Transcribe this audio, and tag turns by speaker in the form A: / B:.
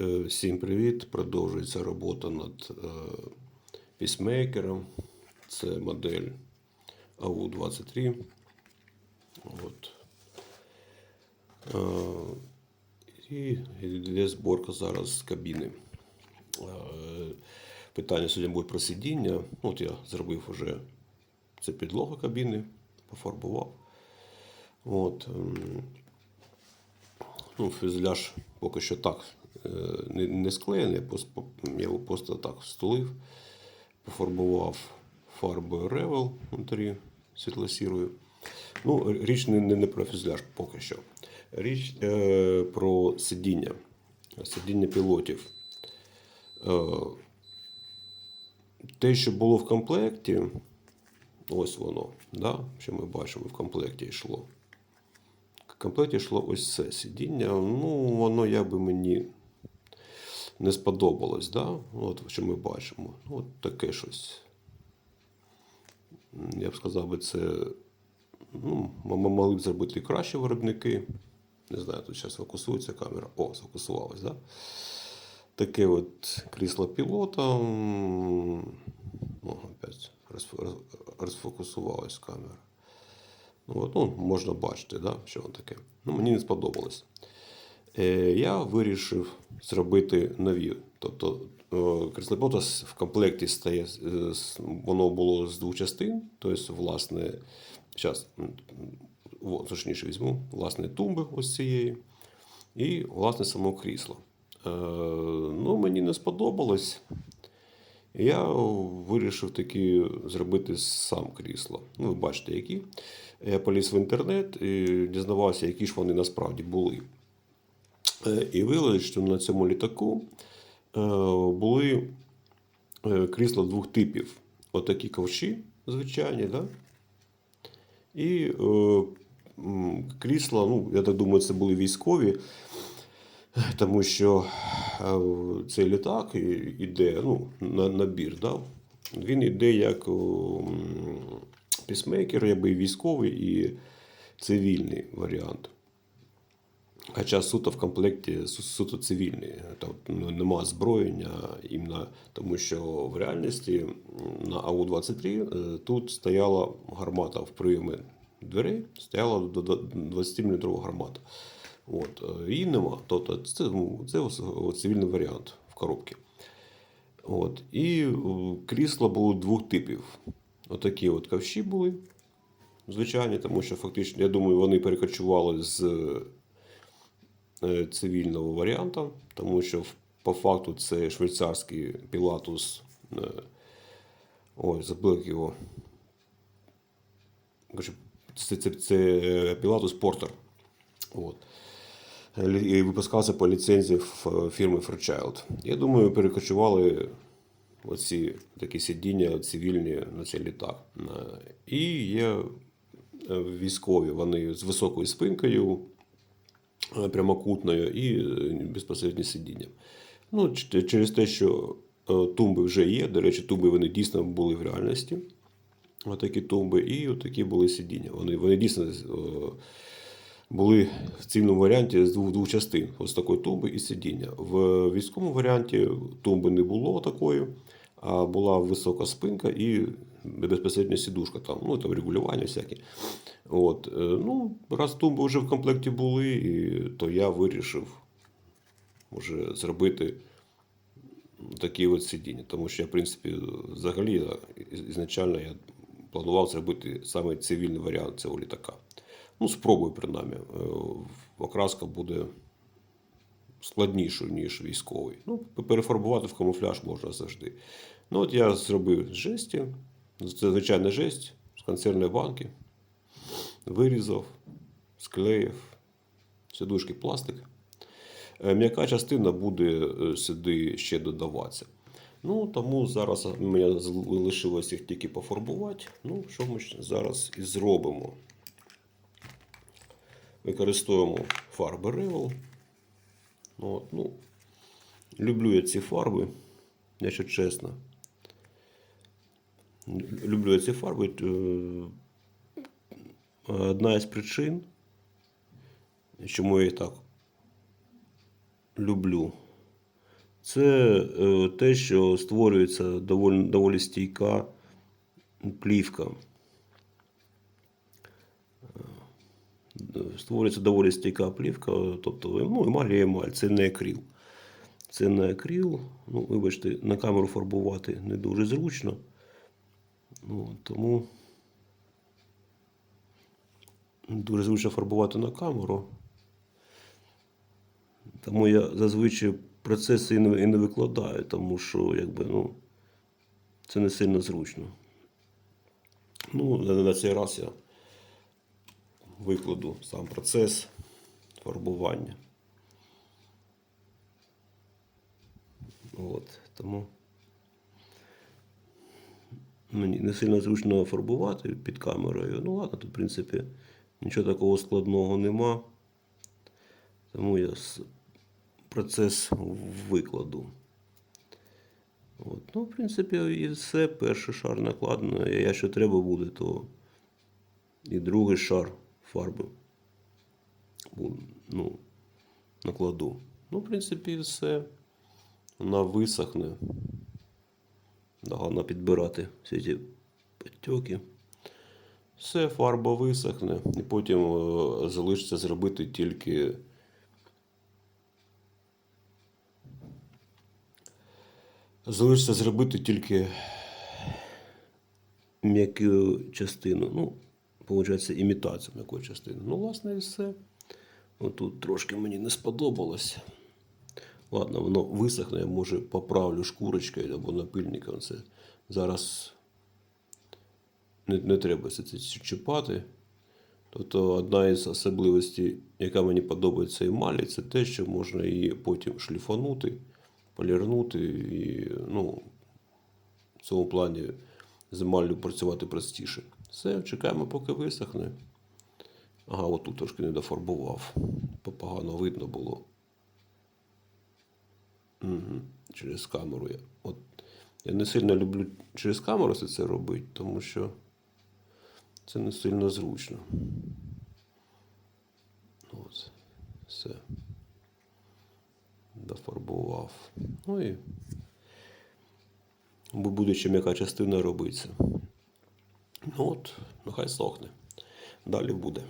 A: Е, Всім привіт! Продовжується робота над е, пісмейкером. Це модель AU23. От. Е, І йде зборка зараз з кабіни. Питання сьогодні буде про сидіння. От я зробив вже це підлога кабіни, пофарбував. От. ем, Ну, фюзеляж поки що так не, не склеєний, я його просто так стулив, пофарбував фарбою Revel внутрі світло-сірою. Ну, річ не, не, не про фюзеляж поки що. Річ е, про сидіння, сидіння пілотів. Е, те, що було в комплекті, ось воно, да, що ми бачимо, в комплекті йшло. В комплекті йшло ось це сидіння. Ну, воно якби мені не сподобалось, да? От що ми бачимо. От таке щось. Я б сказав би, це ну, м- м- могли б зробити і кращі виробники. Не знаю, тут зараз фокусується камера. О, сфокусувалась, да? Таке от крісло пілота. О, опять розфокусувалась камера. Ну, от, ну, можна бачити, да, що воно таке. Ну, мені не сподобалось. Е, я вирішив зробити нові. Тобто е, крісло в комплекті стає, е, воно було з двох частин. Тобто, власне, зараз, точніше візьму, власне, тумби ось цієї. І, власне, само крісло. Ну, мені не сподобалось. Я вирішив таки зробити сам крісло. Ну, ви бачите, які. Я поліз в інтернет і дізнавався, які ж вони насправді були. Е, І виявилось, що на цьому літаку е, були е, крісла двох типів: отакі ковші, звичайні, да? і крісла, ну, я так думаю, це були військові. Тому що цей літак іде ну, на набір, да? він іде як пісмейкер, якби і військовий і цивільний варіант. Хоча суто в комплекті суто цивільний, там ну, нема озброєння, іменно тому що в реальності на АУ-23 е, тут стояла гармата в прийомі дверей, стояла до 20-мм гармата. От, е, її нема. Тобто це, ну, це цивільний варіант в коробці. От, і е, крісла було двох типів. Отакі от ковші були, звичайні, тому що фактично, я думаю, вони перекочували з цивільного варіанта, тому що по факту це швейцарський пілатус. е, Ой, забув як його. Це, це, це пілатус Портер. От. І випускався по ліцензії фірми Fairchild. Я думаю, перекочували оці такі сидіння цивільні на цей літак. Е, І є е, військові, вони з високою спинкою, е, прямокутною і е, безпосередньо сидінням. Ну, через те, що е, тумби вже є. До речі, тумби вони дійсно були в реальності. Отакі тумби, і отакі були сидіння. Вони, вони дійсно е, були в цивільному варіанті з двох, двох частин: ось такої тумби і сидіння. В військовому варіанті тумби не було такої, а була висока спинка і безпосередньо сідушка, там, ну там регулювання всякі. От, е, ну, раз тумби вже в комплекті були, і, то я вирішив вже зробити такі от сидіння. Тому що я, в принципі, взагалі ізначально я планував зробити саме цивільний варіант цього літака. Ну, спробую, принаймні. Е, Окраска буде складнішою, ніж військовий. Ну, перефарбувати в камуфляж можна завжди. Ну, от я зробив жесті. Це звичайна жесть з консервної банки. Вирізав, склеїв, сидушки пластик. Е, М'яка частина буде е, сюди ще додаватися. Ну, тому зараз у мене лишилось їх тільки пофарбувати. Ну, що ми зараз і зробимо. Використовуємо фарби Revel. Ну, от, ну, люблю я ці фарби, якщо чесно. Люблю я ці фарби. Е, Одна із причин, чому я їх так люблю. Це е, те, що створюється доволі, доволі стійка плівка. Створюється доволі стійка плівка, тобто ну, емаль і емаль, це не акрил. Це не акрил. Ну, вибачте, на камеру фарбувати не дуже зручно. Ну, тому дуже зручно фарбувати на камеру. Тому я зазвичай процеси і не, і не викладаю, тому що якби, ну, це не сильно зручно. Ну, на цей раз я викладу сам процес фарбування. От, тому мені не сильно зручно фарбувати під камерою. Ну ладно, тут, в принципі, нічого такого складного нема. Тому я процес викладу. От. Ну, в принципі, і все. Перший шар накладено. А Якщо треба буде, то і другий шар фарби ну, накладу. Ну, в принципі, все. Вона висохне. Да, Головне підбирати всі ці потьоки. Все, фарба висохне. І потім е, залишиться зробити тільки. Залишиться зробити тільки м'яку частину. Ну, виходить, імітацію м'якої частини. Ну, власне, і все. Отут трошки мені не сподобалось. Ладно, воно висохне, я може поправлю шкурочкою або напильником. Це зараз не, не треба це чіпати. Тобто одна із особливостей, яка мені подобається емалі, це те, що можна її потім шліфанути, полірнути і ну, в цьому плані з емаллю працювати простіше. Все, чекаємо, поки висохне. Ага, отут трошки не дофарбував. Погано видно було. Угу. Через камеру я. От. Я не сильно люблю через камеру все це робити, тому що це не сильно зручно. От. Все. Дофарбував. Ну і буде ще м'яка частина робиться. Ну от, нехай сохне. Далі буде.